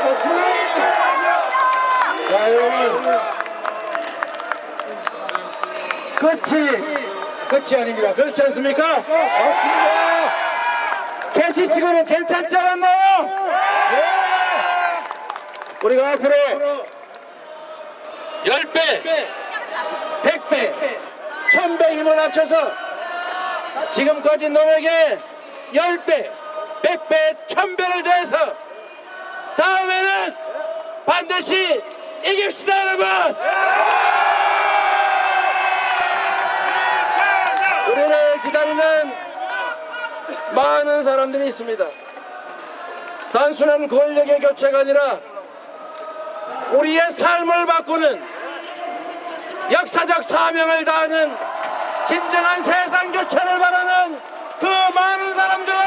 박수! 자, 여러분. 끝이, 끝이 아닙니다. 그렇지 않습니까? 맞습니다. 캐시치고는 괜찮지 않았나요? 예. 우리가 앞으로 10배, 100배, 1000배 힘을 합쳐서 지금까지 놈에게 10배, 100배, 1000배를 더해서 다음에는 반드시 이깁시다 여러분! 우리를 기다리는 많은 사람들이 있습니다. 단순한 권력의 교체가 아니라 우리의 삶을 바꾸는 역사적 사명을 다하는 진정한 세상 교체를 바라는 그 많은 우리가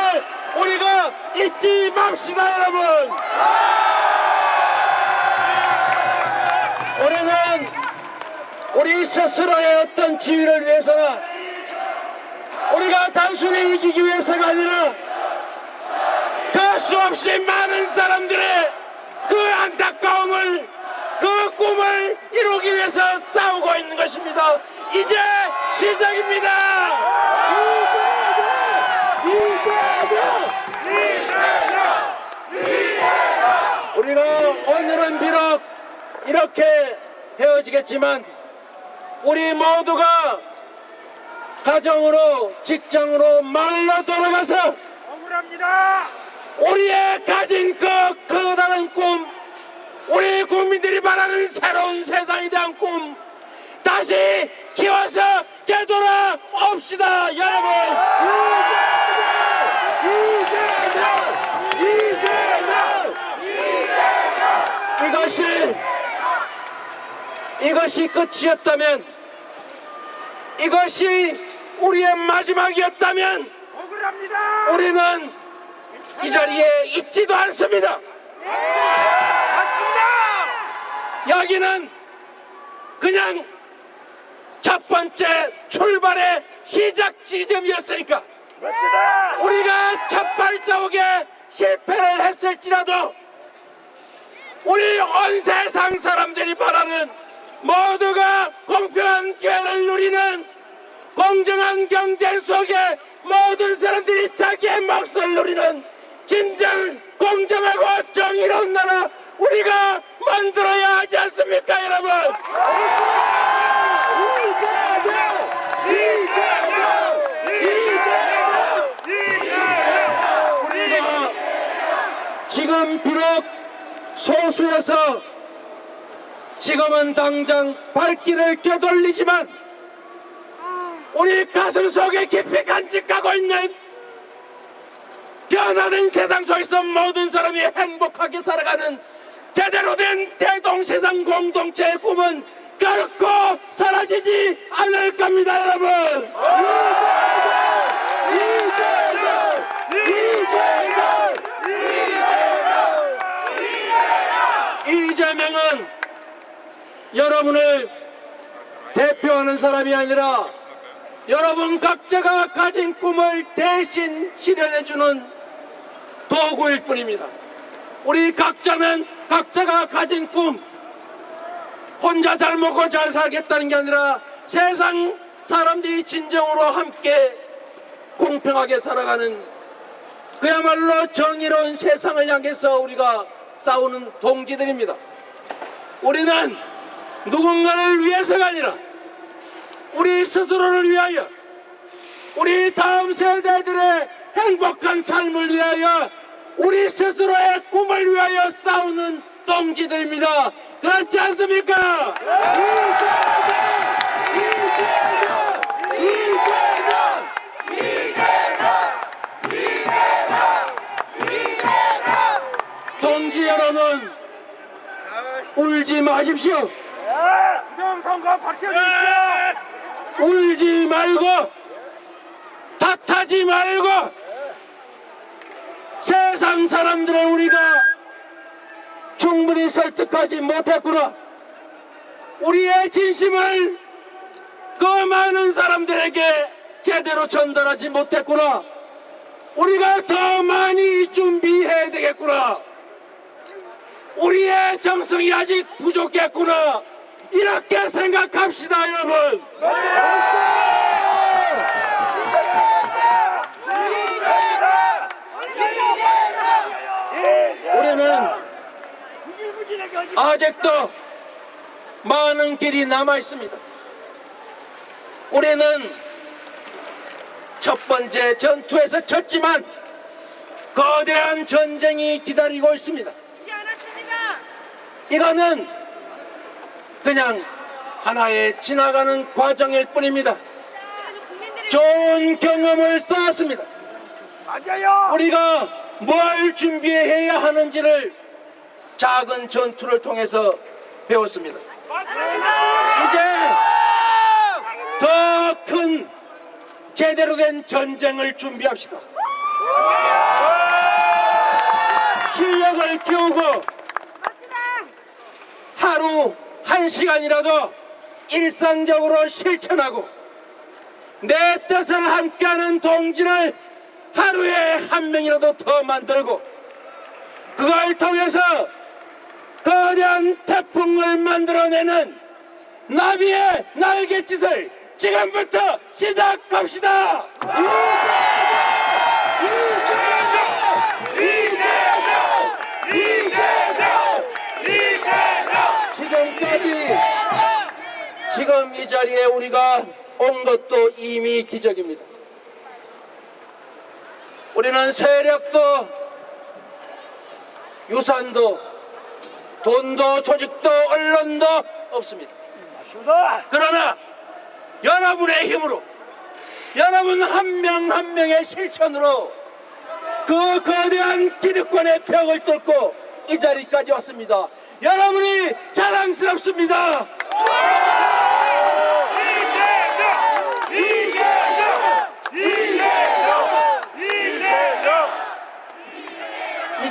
잊지 맙시다 여러분 우리는 우리 스스로의 어떤 지위를 위해서나 우리가 단순히 이기기 위해서가 아니라 그 수없이 많은 사람들의 그 안타까움을 그 꿈을 이루기 위해서 싸우고 있는 것입니다. 이제 시작입니다. 이재명! 이재명! 우리가 오늘은 비록 이렇게 헤어지겠지만 우리 모두가 가정으로 직장으로 말로 돌아가서 억울합니다. 우리의 가진 그 커다란 꿈, 우리 국민들이 바라는 새로운 세상에 대한 꿈, 다시 키워서 되돌아 옵시다, 여러분! 이것이, 이것이 끝이었다면, 이것이 우리의 마지막이었다면. 우리는 이 자리에 있지도 않습니다. 맞습니다. 여기는 그냥 첫 번째 출발의 시작 지점이었으니까. 우리가 첫 발자국에 실패를 했을지라도 우리 온 세상 사람들이 바라는 모두가 공평한 기회를 누리는 공정한 경쟁 속에 모든 사람들이 자기의 몫을 누리는 진정 공정하고 정의로운 나라 우리가 만들어야 하지 않습니까 여러분 소수여서 지금은 당장 발길을 껴돌리지만 우리 가슴 속에 깊이 간직하고 있는 변화된 세상 속에서 모든 사람이 행복하게 살아가는 제대로 된 대동세상 공동체의 꿈은 결코 사라지지 않을 겁니다 여러분 이재명 이재명 이재명 이재명은 여러분을 대표하는 사람이 아니라 여러분 각자가 가진 꿈을 대신 실현해주는 도구일 뿐입니다. 우리 각자는 각자가 가진 꿈, 혼자 잘 먹고 잘 살겠다는 게 아니라 세상 사람들이 진정으로 함께 공평하게 살아가는 그야말로 정의로운 세상을 향해서 우리가 싸우는 동지들입니다. 우리는 누군가를 위해서가 아니라 우리 스스로를 위하여 우리 다음 세대들의 행복한 삶을 위하여 우리 스스로의 꿈을 위하여 싸우는 동지들입니다. 그렇지 않습니까? 이재명! 이재명! 동지 여러분 울지 마십시오. 부정선거 밝혀주십시오. 울지 말고 탓하지 말고 세상 사람들을 우리가 충분히 설득하지 못했구나. 우리의 진심을 그 많은 사람들에게 제대로 전달하지 못했구나. 우리가 더 많이 준비해야 되겠구나. 우리의 정성이 아직 부족했구나 이렇게 생각합시다 여러분 우리는 아직도 많은 길이 남아 있습니다. 우리는 첫 번째 전투에서 졌지만 거대한 전쟁이 기다리고 있습니다. 이거는 그냥 하나의 지나가는 과정일 뿐입니다. 좋은 경험을 쌓았습니다. 맞아요. 우리가 뭘 준비해야 하는지를 작은 전투를 통해서 배웠습니다. 이제 더 큰 제대로 된 전쟁을 준비합시다. 실력을 키우고 하루 한 시간이라도 일상적으로 실천하고 내 뜻을 함께하는 동지를 하루에 한 명이라도 더 만들고 그걸 통해서 거대한 태풍을 만들어내는 나비의 날갯짓을 지금부터 시작합시다. 지금 이 자리에 우리가 온 것도 이미 기적입니다. 우리는 세력도 유산도 돈도 조직도 언론도 없습니다. 그러나 여러분의 힘으로 여러분 한 명한 명의 실천으로 그 거대한 기득권의 벽을 뚫고 이 자리까지 왔습니다. 여러분이 자랑스럽습니다.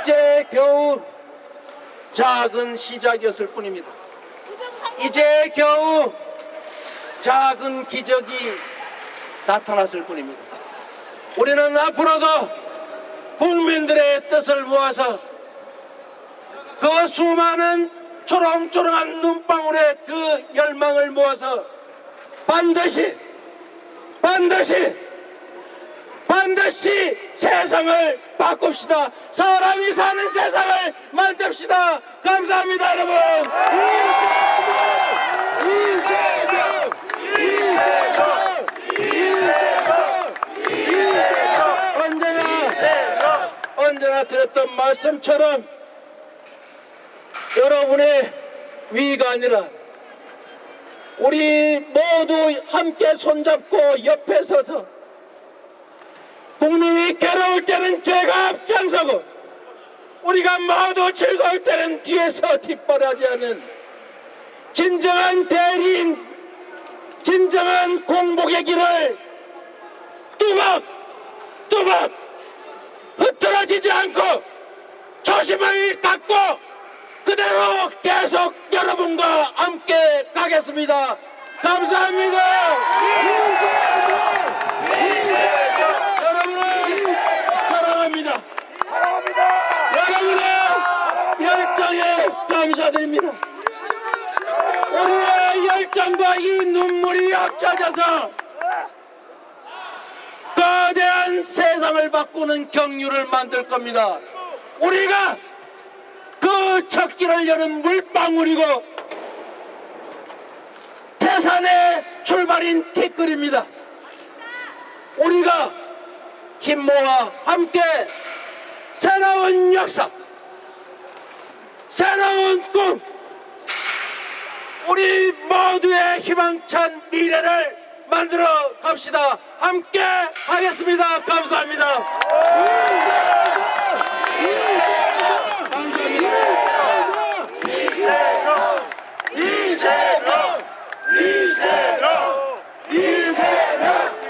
이제 겨우 작은 시작이었을 뿐입니다. 이제 겨우 작은 기적이 나타났을 뿐입니다. 우리는 앞으로도 국민들의 뜻을 모아서 그 수많은 초롱초롱한 눈방울의 그 열망을 모아서 반드시 반드시 반드시 세상을 바꿉시다. 사람이 사는 세상을 만듭시다. 감사합니다, 여러분. 언제나 드렸던 말씀처럼 여러분의 위가 아니라 우리 모두 함께 손잡고 옆에 서서 국민이 괴로울 때는 제가 앞장서고 우리가 모두 즐거울 때는 뒤에서 뒷바라지 하는 진정한 대리인 진정한 공복의 길을 뚜벅 뚜벅 흐트러지지 않고 초심을 갖고 그대로 계속 여러분과 함께 가겠습니다. 감사합니다. 여러분을 사랑합니다. 여러분의 열정에 감사드립니다. 우리의 열정과 이 눈물이 합쳐져서 거대한 세상을 바꾸는 경륜을 만들 겁니다. 우리가 그 첫길을 여는 물방울이고 태산의 출발인 티끌입니다. 우리가 힘 모아 함께 새로운 역사, 새로운 꿈, 우리 모두의 희망찬 미래를 만들어 갑시다. 함께 하겠습니다. 감사합니다. 이재명! 이재명! 이재명! 이재명!